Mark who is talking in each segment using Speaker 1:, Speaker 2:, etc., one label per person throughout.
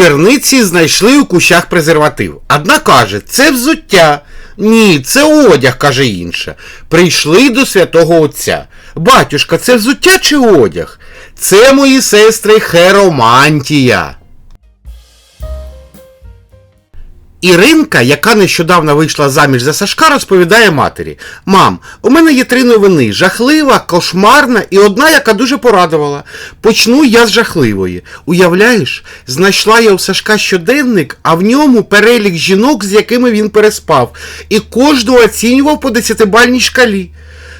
Speaker 1: Черниці знайшли у кущах презерватив. Одна каже, це взуття. Ні, це одяг, каже інша. Прийшли до святого Отця. Батюшка, це взуття чи одяг? Це мої сестри херомантія. Іринка, яка нещодавно вийшла заміж за Сашка, розповідає матері: Мам, у мене є три новини: жахлива, кошмарна і одна, яка дуже порадувала. Почну я з жахливої. Уявляєш, знайшла я у Сашка щоденник, а в ньому перелік жінок, з якими він переспав, і кожну оцінював по десятибальній шкалі.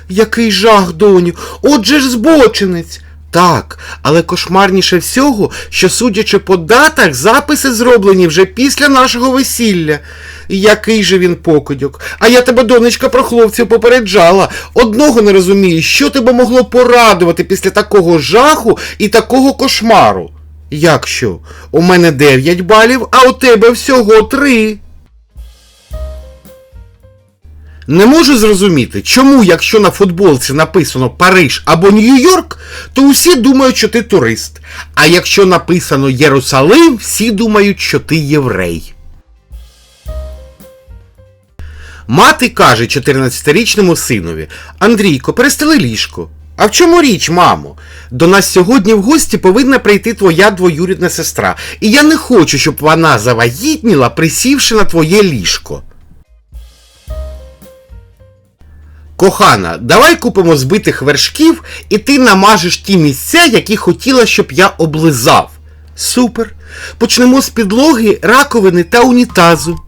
Speaker 1: Який жах, доню, отже ж збочинець. Так, але кошмарніше всього, що, судячи по датах, записи зроблені вже після нашого весілля. Який же він покидьок. А я тебе, донечка, про хлопців попереджала. Одного не розумію, що тебе могло порадувати після такого жаху і такого кошмару. Як що? У мене 9 балів, а у тебе всього 3. Не можу зрозуміти, чому, якщо на футболці написано Париж або Нью-Йорк, то усі думають, що ти турист. А якщо написано Єрусалим, всі думають, що ти єврей. Мати каже 14-річному синові: Андрійко, перестели ліжко. А в чому річ, мамо? До нас сьогодні в гості повинна прийти твоя двоюрідна сестра, і я не хочу, щоб вона завагітніла, присівши на твоє ліжко. Кохана, давай купимо збитих вершків, і ти намажеш ті місця, які хотіла, щоб я облизав. Супер. Почнемо з підлоги, раковини та унітазу.